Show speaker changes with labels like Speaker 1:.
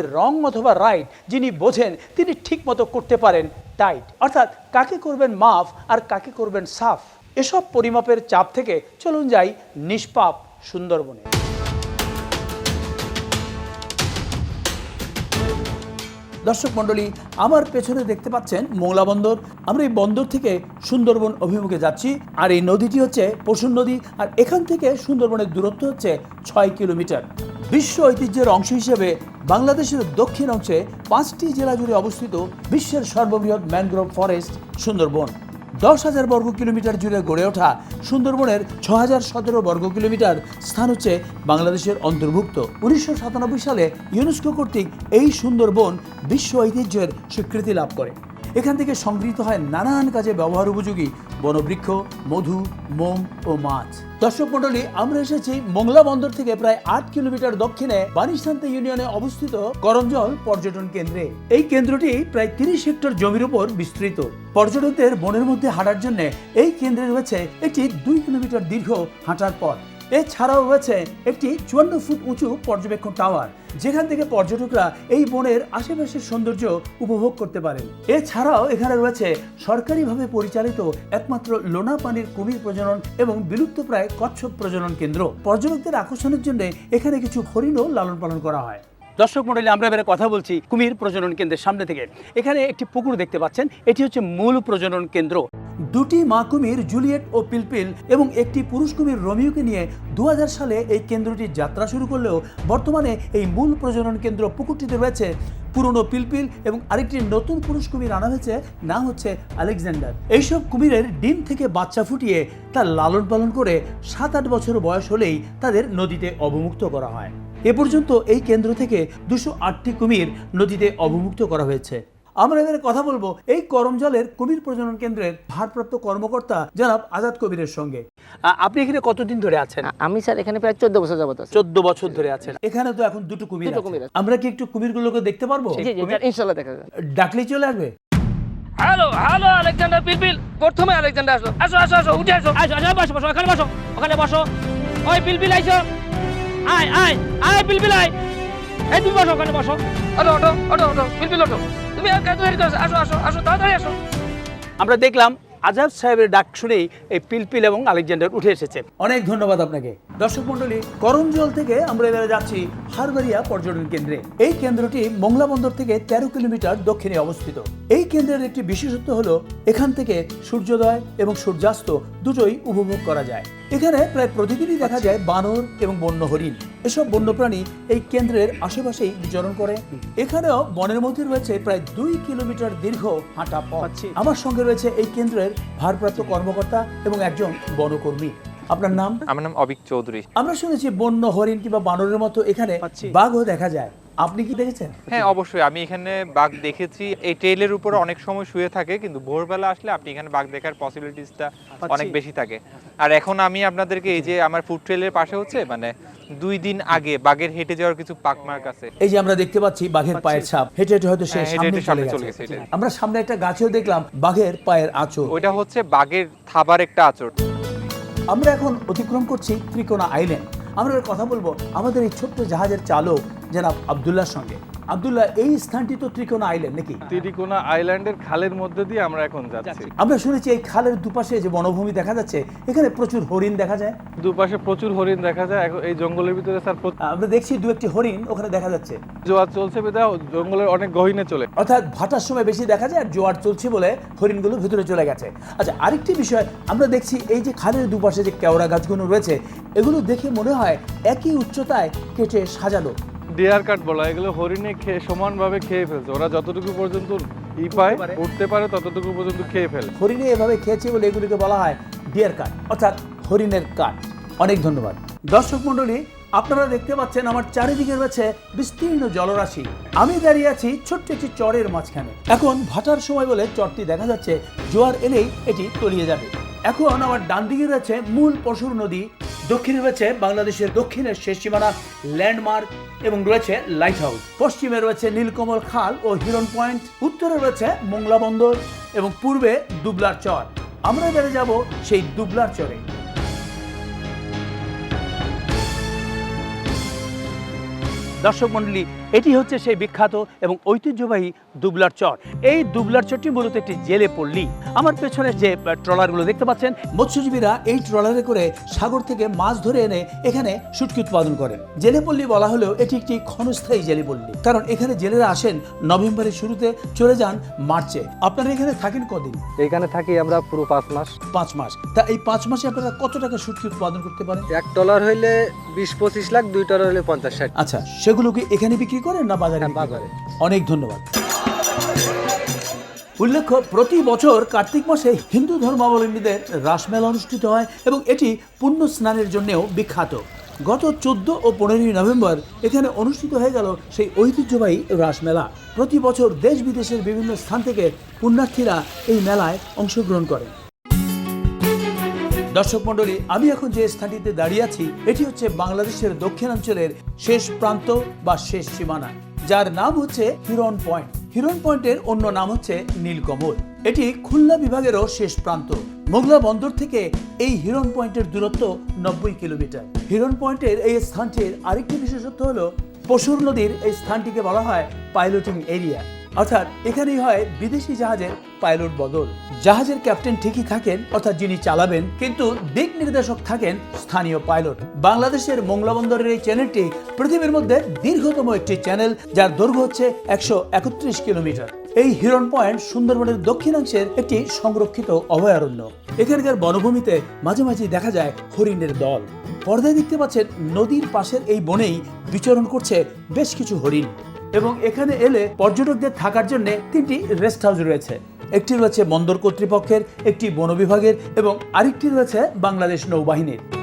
Speaker 1: তবে রং অথবা রাইট যিনি বোঝেন, তিনি ঠিক মতো করতে পারেন টাইট অর্থাৎ কাকে করবেন মাফ আর কাকে করবেন সাফ। এসব পরিমাপের চাপ থেকে চলুন যাই নিষ্পাপ সুন্দরবনে। দর্শক মণ্ডলী, আমার পেছনে দেখতে পাচ্ছেন মোংলা বন্দর। আমরা এই বন্দর থেকে সুন্দরবন অভিমুখে যাচ্ছি। আর এই নদীটি হচ্ছে পশুর নদী। আর এখান থেকে সুন্দরবনের দূরত্ব হচ্ছে ছয় কিলোমিটার। বিশ্ব ঐতিহ্যের অংশ হিসেবে বাংলাদেশের দক্ষিণ অংশে পাঁচটি জেলা জুড়ে অবস্থিত বিশ্বের সর্ববৃহৎ ম্যানগ্রোভ ফরেস্ট সুন্দরবন। দশ হাজার বর্গ কিলোমিটার জুড়ে গড়ে ওঠা সুন্দরবনের ছ হাজার সতেরো বর্গ কিলোমিটার স্থান হচ্ছে বাংলাদেশের অন্তর্ভুক্ত। উনিশশো সাতানব্বই সালে ইউনেস্কো কর্তৃক এই সুন্দরবন বিশ্ব ঐতিহ্যের স্বীকৃতি লাভ করে। এখান থেকে সংগৃহীত হয় নানান কাজে ব্যবহার উপযোগী বনবৃক্ষ, মধু, মোম ও মাছ। দর্শক মন্ডলী আমরা এসেছি মোংলা বন্দর থেকে প্রায় আট কিলোমিটার দক্ষিণে বানিস্তান্তে ইউনিয়নে অবস্থিত করমজল পর্যটন কেন্দ্রে। এই কেন্দ্রটি প্রায় তিরিশ হেক্টর জমির উপর বিস্তৃত। পর্যটকদের বনের মধ্যে হাঁটার জন্য এই কেন্দ্রে রয়েছে একটি দুই কিলোমিটার দীর্ঘ হাঁটার পথ। এছাড়াও রয়েছে একটি চুয়ান্ন ফুট উঁচু পর্যবেক্ষণ টাওয়ার, যেখান থেকে পর্যটকরা এই বনের আশেপাশের সৌন্দর্য উপভোগ করতে পারেন। এছাড়াও এখানে রয়েছে সরকারিভাবে পরিচালিত একমাত্র লোনা পানির কুমির প্রজনন এবং বিলুপ্তপ্রায় কচ্ছপ প্রজনন কেন্দ্র। পর্যটকদের আকর্ষণের জন্য এখানে কিছু হরিণও লালন পালন করা হয়। দর্শক মন্ডলী আমরা এবারে কথা বলছি কুমির প্রজনন কেন্দ্রের সামনে থেকে। এখানে একটি পুকুর দেখতে পাচ্ছেন, এটি হচ্ছে মূল প্রজনন কেন্দ্র। দুটি মা কুমির, জুলিয়েট ও পিলপিল, এবং একটি পুরুষ কুমির রোমিওকে নিয়ে দু হাজার সালে এই কেন্দ্রটি যাত্রা শুরু করলেও বর্তমানে এই মূল প্রজনন কেন্দ্র পুকুরটিতে রয়েছে পুরনো পিলপিল এবং আরেকটি নতুন পুরুষ কুমির আনা হয়েছে না হচ্ছে আলেকজান্ডার। এইসব কুমিরের ডিম থেকে বাচ্চা ফুটিয়ে তার লালন পালন করে সাত আট বছর বয়স হলেই তাদের নদীতে অবমুক্ত করা হয়। এ পর্যন্ত এই কেন্দ্র থেকে দুশো আটটি কুমির নদীতে অবমুক্ত করা হয়েছে। আমরা এবারে কথা বলব এই করমজলের কুমির প্রজনন কেন্দ্রের ভারপ্রাপ্ত কর্মকর্তা জনাব আজাদ কবিরের সঙ্গে। আপনি এখানে কতদিন ধরে আছেন?
Speaker 2: আমি স্যার এখানে প্রায় চোদ্দ বছর যাবত
Speaker 1: চোদ্দ বছর ধরে আছেন। এখানে তো এখন দুটো কুমির।
Speaker 2: কুমির।
Speaker 1: আমরা কি একটু কুমিরগুলোকে দেখতে পারব?
Speaker 2: ইনশাল্লাহ দেখা যাবে।
Speaker 1: ডাকলেই চলে আসবে।
Speaker 3: হ্যালো হ্যালো আলেকজান্ডার পিলপিল প্রথমে আলেকজান্ডার আসলো। আসো আসো আসো উঠে আসো। আসো আসো বসো বসো ওখানে বসো। ওখানে বসো। ওই পিলপিল আইসো। আয় আয় আয় বিলবিল আয়। এই তুমি বসো ওখানে বসো। অটো অটো অটো অটো বিলবিল অটো তুমি আর করছ আসো আসো আসো তাড়াতাড়ি আসো।
Speaker 1: আমরা দেখলাম আজাদ সাহেবের ডাক শুনেই এই পিলপিল এবং আলেকজান্ডার উঠে এসেছে। অনেক ধন্যবাদ আপনাকে। দর্শক মন্ডলী করমজল থেকে আমরা এবারে যাচ্ছি হারবাড়িয়া পর্যটন কেন্দ্রে। এই কেন্দ্রটি মোংলা বন্দর থেকে তেরো কিলোমিটার দক্ষিণে অবস্থিত। এই কেন্দ্রের একটি বিশেষত্ব হলো, এখান থেকে সূর্যোদয় এবং সূর্যাস্ত দুটোই উপভোগ করা যায়। এখানে প্রায় প্রতিদিনই দেখা যায় বানর এবং বন্য হরিণ। এসব বন্যপ্রাণী এই কেন্দ্রের আশেপাশেই বিচরণ করে। এখানেও বনের মধ্যে রয়েছে প্রায় দুই কিলোমিটার দীর্ঘ হাঁটা পথ। আমার সঙ্গে রয়েছে এই কেন্দ্রের ভারপ্রাপ্ত কর্মকর্তা এবং একজন বনকর্মী। আপনার নাম?
Speaker 4: আমার নাম অবিক চৌধুরী।
Speaker 1: আমরা শুনেছি বন্য হরিণ কিংবা বানরের মতো এখানে বাঘও দেখা যায়। আপনি কি দেখেছেন?
Speaker 4: হ্যাঁ অবশ্যই। আমি এখানে বাঘ দেখেছি। এই ট্রেলের উপরে অনেক সময় শুয়ে থাকে কিন্তু ভোরবেলা আসলে আপনি এখানে বাঘ দেখার পসিবিলিটিসটা অনেক বেশি থাকে। আর এখন আমি আপনাদেরকে এই যে আমার ফুড ট্রেলের পাশে হচ্ছে মানে দুই দিন আগে বাঘের হেঁটে যাওয়ার কিছু পাকমার্ক আছে।
Speaker 1: এই যে আমরা দেখতে পাচ্ছি বাঘের পায়ের ছাপ। হেঁটে হেঁটে হয়তো সে
Speaker 4: হ্যাঁ,
Speaker 1: সামনে চলে গেছে। আমরা সামনে একটা গাছেও দেখলাম বাঘের পায়ের আঁচড়।
Speaker 4: ওইটা হচ্ছে বাঘের থাবার একটা আচর
Speaker 1: আমরা এখন অতিক্রম করছি ত্রিকোণা আইল্যান্ড আমরা কথা বলব। আমাদের এই ছোট্ট জাহাজের চালক জনাব আবদুল্লার সঙ্গে। আবদুল্লাহ এই স্থানটি তো ত্রিকোণা আইল্যান্ড নাকি?
Speaker 5: তিরিকোনা আইল্যান্ডের খালের মধ্যে দিয়ে আমরা এখন যাচ্ছি।
Speaker 1: আমরা শুনেছি এই খালের দুপাশে যে বনভূমি দেখা যাচ্ছে এখানে প্রচুর হরিণ দেখা যায়।
Speaker 5: দুপাশে প্রচুর হরিণ দেখা যায়। এখন এই জঙ্গলের ভিতরে স্যার
Speaker 1: আমরা দেখছি দু একটি হরিণ ওখানে দেখা যাচ্ছে।
Speaker 5: জোয়ার চলছে বিধায় জঙ্গলের অনেক গহীনে চলে।
Speaker 1: অর্থাৎ ভাটার সময় বেশি দেখা যায় আর জোয়ার চলছে বলে হরিণগুলো ভিতরে চলে গেছে। আচ্ছা আরেকটি বিষয় আমরা দেখছি এই যে খালের দুপাশে যে কেওড়া গাছগুলো রয়েছে এগুলো দেখে মনে হয় একই উচ্চতায় কেটে সাজানো।
Speaker 5: ডিয়ার কাট বলা এগুলো হরিণে খেয়ে সমানভাবে খেয়ে ফেলছে। ওরা যতটুকু পর্যন্ত ই পায় উঠতে পারে ততটুকু পর্যন্ত খেয়ে ফেলে।
Speaker 1: হরিণে এভাবে খেয়েছে বলে এগুলিকে বলা হয় ডিয়ার কাট অর্থাৎ হরিণের কাঠ অনেক ধন্যবাদ। দর্শক মণ্ডলী আপনারা দেখতে পাচ্ছেন আমার চারিদিকে রয়েছে বিস্তীর্ণ জলরাশি। আমি দাঁড়িয়ে আছি ছোট্ট একটি চরের মাঝখানে। এখন ভাটার সময় বলে চরটি দেখা যাচ্ছে জোয়ার এলেই এটি তলিয়ে যাবে। এখন আমার ডান দিকে রয়েছে মূল পশুর নদী দক্ষিণে রয়েছে বাংলাদেশের দক্ষিণের শেষ সীমানা, ল্যান্ডমার্ক এবং রয়েছে লাইট হাউস পশ্চিমে রয়েছে নীলকমল খাল ও হিরন পয়েন্ট। উত্তরে রয়েছে মোংলা বন্দর এবং পূর্বে দুবলার চর। আমরা এবারে যাব সেই দুবলার চরে। দর্শক মণ্ডলী এটি হচ্ছে সেই বিখ্যাত এবং ঐতিহ্যবাহী দুবলার চর। এই দুবলার চরটি মূলত একটি জেলে পল্লী। আমার পেছনে যে ট্রলারগুলো দেখতে পাচ্ছেন মৎস্যজীবীরা এই ট্রলারে করে সাগর থেকে মাছ ধরে এনে এখানে শুটকি উৎপাদন করেন জেলে পল্লী বলা হলেও এটি একটি ক্ষণস্থায়ী জেলে পল্লী। কারণ এখানে জেলেরা আসেন নভেম্বরের শুরুতে চলে যান মার্চে। আপনারা এখানে থাকেন কদিন?
Speaker 6: এখানে থাকি আমরা পুরো পাঁচ মাস।
Speaker 1: পাঁচ মাস। তা এই পাঁচ মাসে আপনারা কত টাকা শুটকি উৎপাদন করতে পারেন?
Speaker 6: এক ডলার হইলে বিশ পঁচিশ লাখ দুই ডলার হইলে পঞ্চাশ ষাট।
Speaker 1: আচ্ছা সেগুলো কি এখানে বিক্রি করেন না বাজারে
Speaker 6: হ্যাঁ, বাজারে।
Speaker 1: অনেক ধন্যবাদ। উল্লেখ্য প্রতি বছর কার্তিক মাসে হিন্দু ধর্মাবলম্বীদের রাসমেলা অনুষ্ঠিত হয় এবং এটি পুণ্য স্নানের জন্যও বিখ্যাত। গত চোদ্দ ও পনেরোই নভেম্বর এখানে অনুষ্ঠিত হয়ে গেল সেই ঐতিহ্যবাহী রাসমেলা। প্রতি বছর দেশ বিদেশের বিভিন্ন স্থান থেকে পুণ্যার্থীরা এই মেলায় অংশগ্রহণ করেন। দর্শক মণ্ডলী, আমি এখন যে স্থানটিতে দাঁড়িয়ে আছি, এটি হচ্ছে বাংলাদেশের দক্ষিণাঞ্চলের শেষ প্রান্ত বা শেষ সীমানা। যার নাম হচ্ছে হিরন পয়েন্ট। হিরন পয়েন্টের অন্য নাম হচ্ছে নীলকমল। এটি খুলনা বিভাগেরও শেষ প্রান্ত। মোগলা বন্দর থেকে এই হিরন পয়েন্টের দূরত্ব নব্বই কিলোমিটার। হিরন পয়েন্টের এই স্থানটির আরেকটি বিশেষত্ব হলো, পশুর নদীর এই স্থানটিকে বলা হয় পাইলটিং এরিয়া। অর্থাৎ এখানেই হয় বিদেশি জাহাজের পাইলট বদল। জাহাজের ক্যাপ্টেন ঠিকই থাকেন, অর্থাৎ যিনি চালাবেন, কিন্তু দিক নির্দেশক থাকেন স্থানীয় পাইলট। বাংলাদেশের মোংলা বন্দরের এই চ্যানেলটি পৃথিবীর মধ্যে দীর্ঘতম একটি চ্যানেল, যার দৈর্ঘ্য হচ্ছে একশো একত্রিশ কিলোমিটার। এই হিরন পয়েন্ট সুন্দরবনের দক্ষিণাংশের একটি সংরক্ষিত অভয়ারণ্য। এখানকার বনভূমিতে মাঝে মাঝে দেখা যায় হরিণের দল। পর্দায় দেখতে পাচ্ছেন নদীর পাশের এই বনেই বিচরণ করছে বেশ কিছু হরিণ। এবং এখানে এলে পর্যটকদের থাকার জন্য তিনটি রেস্ট হাউস রয়েছে। একটি রয়েছে বন্দর কর্তৃপক্ষের, একটি বন বিভাগের এবং আরেকটি রয়েছে বাংলাদেশ নৌবাহিনীর।